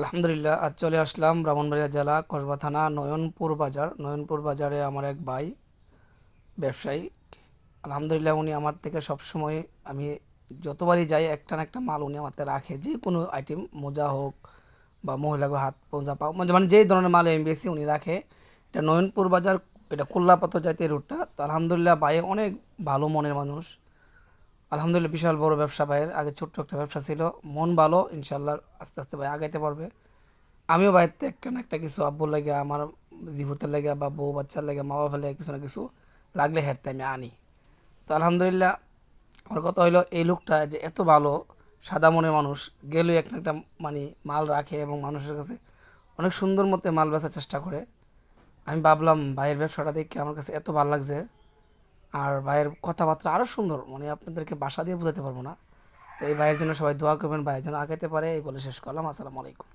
আলহামদুলিল্লাহ, আজ চলে আসলাম ব্রাহ্মণবাড়িয়া জেলা, কসবা থানা, নয়নপুর বাজার। নয়নপুর বাজারে আমার এক ভাই ব্যবসায়ী। আলহামদুলিল্লাহ, উনি আমার থেকে সবসময় আমি যতবারই যাই, একটা না একটা মাল উনি আমার রাখে। যে কোনো আইটেম মোজা হোক বা মহিলাকে হাত, মোজা, পাও মানে যেই ধরনের মাল বেশি উনি রাখে। এটা নয়নপুর বাজার, এটা কোল্লাপাত জাতীয় রুটটা তো আলহামদুলিল্লাহ, ভাই অনেক ভালো মনের মানুষ। আলহামদুলিল্লাহ, বিশাল বড় ব্যবসা ভাইয়ের। আগে ছোট্ট একটা ব্যবসা ছিল। মন ভালো ইনশাল্লাহ আস্তে আস্তে ভাই আগাইতে পারবে। আমিও বাড়িতে একটা না একটা কিছু, আব্বুর লাগে আমার জীবতের লাগে বা বউ বাচ্চার লাগে মা বাবার লাগে কিছু না কিছু লাগলে হেঁটতে আমি আনি। তো আলহামদুলিল্লাহ, আমার কথা হইল, এই লোকটা যে এত ভালো, সাদা মনের মানুষ গেলেও একটা একটা মানে মাল রাখে এবং মানুষের কাছে অনেক সুন্দর মতে মাল বেচার চেষ্টা করে। আমি ভাবলাম, ভাইয়ের ব্যবসাটা দেখে আমার কাছে এত ভালো লাগছে। আর ভাইয়ের কথাবার্তা আরও সুন্দর মানে আপনাদেরকে বাসা দিয়ে বোঝাতে পারব না। তো এই ভাইয়ের জন্য সবাই দোয়া করবেন, ভাইয়ের জন্য আগাইতে পারে, এই বলে শেষ করলাম। আসসালামু আলাইকুম।